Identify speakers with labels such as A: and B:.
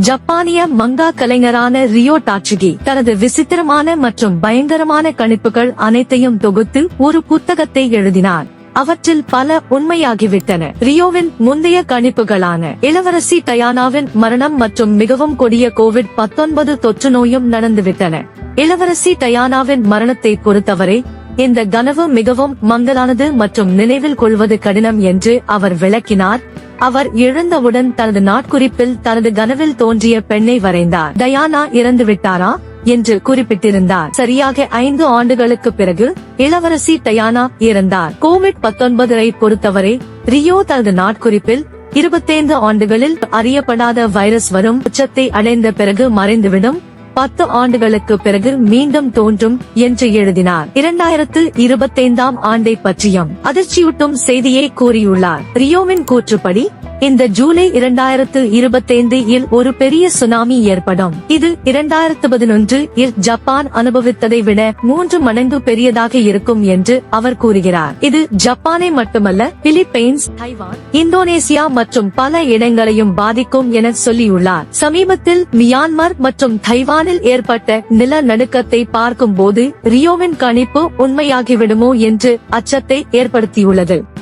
A: ஜப்பானிய மங்கா கலைஞரான ரியோ டாட்சுகி தனது விசித்திரமான மற்றும் பயங்கரமான கணிப்புகள் அனைத்தையும் தொகுத்து ஒரு புத்தகத்தை எழுதினார். அவற்றில் பல உண்மையாகிவிட்டன. ரியோவின் முந்தைய கணிப்புகளான இளவரசி டயானாவின் மரணம் மற்றும் மிகவும் கொடிய கோவிட் 19 தொற்று நோயும் நடந்துவிட்டன. இளவரசி டயானாவின் மரணத்தை பொறுத்தவரை இந்த கனவு மிகவும் மங்கலானது மற்றும் நினைவில் கொள்வது கடினம் என்று அவர் விளக்கினார். அவர் எழுந்தவுடன் தனது நாட்குறிப்பில் தனது கனவில் தோன்றிய பெண்ணை வரைந்தார். டயானா இறந்து விட்டாரா? என்று குறிப்பிட்டிருந்தார். சரியாக ஐந்து ஆண்டுகளுக்கு பிறகு இளவரசி டயானா இறந்தார். கோவிட் பத்தொன்பதை பொறுத்தவரை ரியோ தனது நாட்குறிப்பில் இருபத்தைந்து ஆண்டுகளில் அறியப்படாத வைரஸ் வரும் உச்சத்தை அடைந்த பிறகு மறைந்துவிடும். பத்து ஆண்டுகளுக்கு பிறகு மீண்டும் தோன்றும் என்று எழுதினார். இரண்டாயிரத்து இருபத்தைந்தாம் ஆண்டை பற்றியும் அதிர்ச்சியூட்டும் செய்தியை கூறியுள்ளார். ரியோவின் கூற்றுப்படி இந்த ஜூலை இரண்டாயிரத்து இருபத்தைந்து இல் ஒரு பெரிய சுனாமி ஏற்படும். இது இரண்டாயிரத்து பதினொன்று இல் ஜப்பான் அனுபவித்ததை விட மூன்று மடங்கு பெரியதாக இருக்கும் என்று அவர் கூறுகிறார். இது ஜப்பானை மட்டுமல்ல பிலிப்பைன்ஸ் தைவான் இந்தோனேசியா மற்றும் பல இடங்களையும் பாதிக்கும் என சொல்லியுள்ளார். சமீபத்தில் மியான்மர் மற்றும் தைவானில் ஏற்பட்ட நிலநடுக்கத்தை பார்க்கும்போது ரியோவின் கணிப்பு உண்மையாகிவிடுமோ என்று அச்சத்தை ஏற்படுத்தியுள்ளது.